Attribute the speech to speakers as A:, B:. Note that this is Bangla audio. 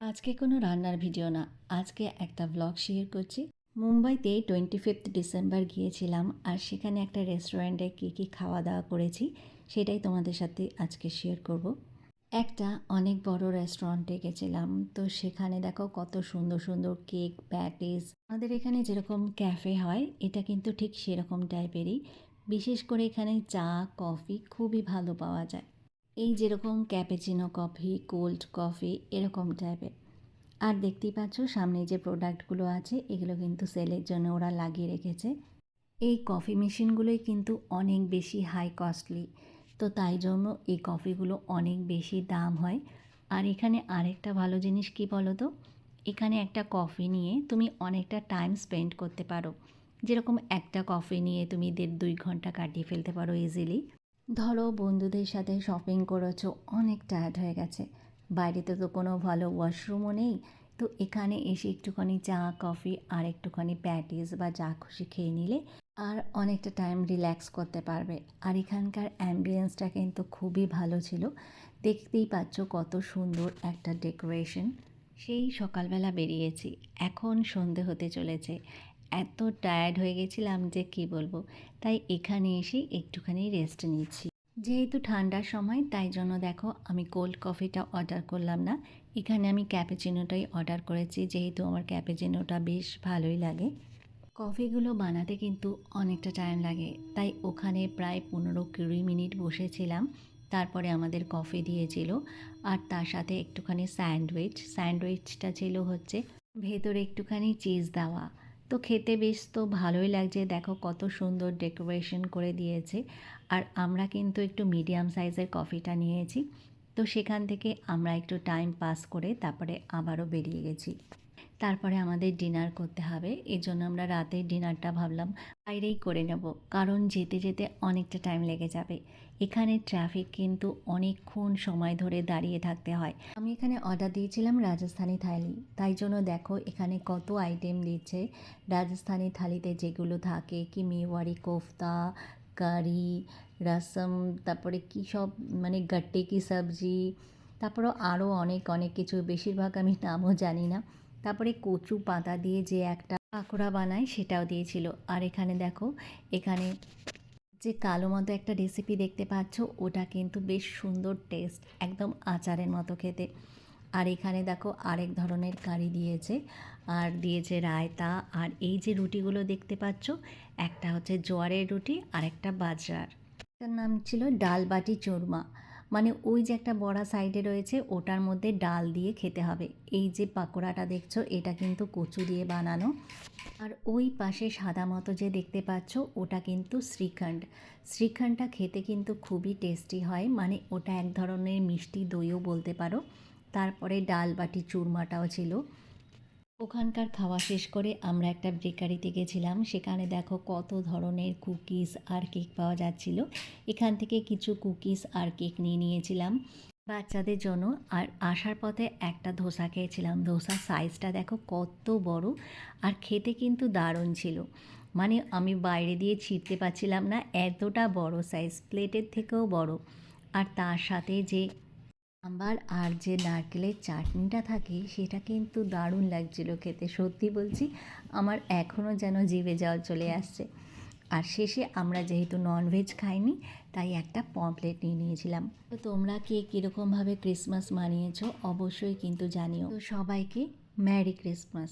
A: আজকে কোনো রান্নার ভিডিও না, আজকে একটা ব্লগ শেয়ার করছি। মুম্বাইতে টোয়েন্টি ফিফথ ডিসেম্বর গিয়েছিলাম আর সেখানে একটা রেস্টুরেন্টে কী কী খাওয়া দাওয়া করেছি সেটাই তোমাদের সাথে আজকে শেয়ার করব। একটা অনেক বড় রেস্টুরেন্টে গেছিলাম, তো সেখানে দেখো কত সুন্দর সুন্দর কেক প্যাটিস আমাদের এখানে যেরকম ক্যাফে হয়, এটা কিন্তু ঠিক সেরকম টাইপেরই বিশেষ করে এখানে চা কফি খুবই ভালো পাওয়া যায়। এই যেরকম ক্যাপেচিনো কফি কোল্ড কফি এরকম টাইপের আর দেখতেই পাচ্ছ সামনে যে প্রোডাক্টগুলো আছে, এগুলো কিন্তু সেলের জন্য ওরা লাগিয়ে রেখেছে। এই কফি মেশিনগুলোই কিন্তু অনেক বেশি হাই কস্টলি তো তাই জন্য এই কফিগুলো অনেক বেশি দাম হয়। আর এখানে আরেকটা ভালো জিনিস কি বলো তো এখানে একটা কফি নিয়ে তুমি অনেকটা টাইম স্পেন্ড করতে পারো। যেরকম একটা কফি নিয়ে তুমি দেড় দুই ঘণ্টা কাটিয়ে ফেলতে পারো ইজিলি ধরো বন্ধুদের সাথে শপিং করেছ, অনেক টায়ার্ড হয়ে গেছে। বাইরেতে তো কোনো ভালো ওয়াশরুমও নেই। তো এখানে এসে একটুখানি চা কফি আর একটুখানি প্যাটিস বা যা খুশি খেয়ে নিলে আর অনেকটা টাইম রিল্যাক্স করতে পারবে। আর এখানকার অ্যাম্বিয়েন্সটা কিন্তু খুবই ভালো ছিল। দেখতেই পাচ্ছ কত সুন্দর একটা ডেকোরেশন সেই সকালবেলা বেরিয়েছি। এখন সন্ধে হতে চলেছে। এত টায়ার্ড হয়ে গেছিলাম যে কি বলব? তাই এখানে এসে একটুখানি রেস্ট নিচ্ছি। যেহেতু ঠান্ডার সময়, তাই জন্য দেখো আমি কোল্ড কফিটা অর্ডার করলাম না। এখানে আমি ক্যাপেচিনোটাই অর্ডার করেছি, যেহেতু আমার ক্যাপেচিনোটা বেশ ভালোই লাগে। কফিগুলো বানাতে কিন্তু অনেকটা টাইম লাগে। তাই ওখানে প্রায় পনেরো কুড়ি মিনিট বসেছিলাম। তারপরে আমাদের কফি দিয়েছিল। আর তার সাথে একটুখানি স্যান্ডউইচ স্যান্ডউইচটা ছিল হচ্ছে ভেতরে একটুখানি চিজ দেওয়া। তো খেতে বেশ তো ভালোই লাগছে। দেখো কত সুন্দর ডেকোরেশন করে দিয়েছে। আর আমরা কিন্তু একটু মিডিয়াম সাইজের কফিটা নিয়েছি। তো সেখান থেকে আমরা একটু টাইম পাস করে তারপরে আবারও বেরিয়ে গেছি। তারপরে আমাদের ডিনার করতে হবে। এই জন্য আমরা রাতের ডিনারটা ভাবলাম বাইরেই করে নেব, কারণ যেতে যেতে অনেকটা টাইম লেগে যাবে। এখানে ট্রাফিক কিন্তু অনেকক্ষণ সময় ধরে দাঁড়িয়ে থাকতে হয়। আমি এখানে অর্ডার দিয়েছিলাম রাজস্থানি থালি। তাই জন্য দেখো এখানে কত আইটেম দিচ্ছে। রাজস্থানি থালিতে যেগুলো থাকে, কি মেওয়ারি, কোফতা, কারি, রসম, তারপরে কী সব মানে গাট্টে কি সবজি, তারপরেও আরও অনেক অনেক কিছু। বেশিরভাগ আমি নামও জানি না। তারপরে কচু পাতা দিয়ে যে একটা পাকোড়া বানায় সেটাও দিয়েছিল। আর এখানে দেখো, এখানে যে কালো মতো একটা রেসিপি দেখতে পাচ্ছ, ওটা কিন্তু বেশ সুন্দর টেস্ট একদম আচারের মতো খেতে। আর এখানে দেখো আরেক ধরনের কারি দিয়েছে, আর দিয়েছে রায়তা। আর এই যে রুটিগুলো দেখতে পাচ্ছ, একটা হচ্ছে জোয়ারের রুটি আর একটা বাজরার। এটার নাম ছিল ডাল বাটি চুরমা। মানে ওই যে একটা বড়া সাইডে রয়েছে, ওটার মধ্যে ডাল দিয়ে খেতে হবে। এই যে পাকোড়াটা দেখছ, এটা কিন্তু কচু দিয়ে বানানো। আর ওই পাশে সাদা মতো যে দেখতে পাচ্ছ, ওটা কিন্তু শ্রীখণ্ড। শ্রীখণ্ডটা খেতে কিন্তু খুবই টেস্টি হয় মানে ওটা এক ধরনের মিষ্টি দইও বলতে পারো। তারপরে ডাল বাটি চুরমাটাও ছিল। ওখানকার খাওয়া শেষ করে আমরা একটা বেকারিতে গেছিলাম। সেখানে দেখো কত ধরনের কুকিজ আর কেক পাওয়া যাচ্ছিল। এখান থেকে কিছু কুকিজ আর কেক নিয়ে নিয়েছিলাম। বাচ্চাদের জন্য আর আসার পথে একটা ধোসা খেয়েছিলাম। ধোসার সাইজটা দেখো কত বড় আর খেতে কিন্তু দারুণ ছিল। মানে আমি বাইরে দিয়ে ছিঁড়তে পারছিলাম না, এতটা বড় সাইজ প্লেটের থেকেও বড়। আর তার সাথে যে সাম্বার আর যে নারকেলের চাটনিটা থাকে, সেটা কিন্তু দারুণ লাগছিল খেতে। সত্যি বলছি, আমার এখনও যেন জিভে জল চলে আসছে। আর শেষে আমরা যেহেতু ননভেজ খাইনি, তাই একটা পমপ্লেট নিয়ে নিয়েছিলাম। তো তোমরা কে কীরকমভাবে ক্রিসমাস মানিয়েছ? অবশ্যই কিন্তু জানিও। সবাইকে ম্যারি ক্রিসমাস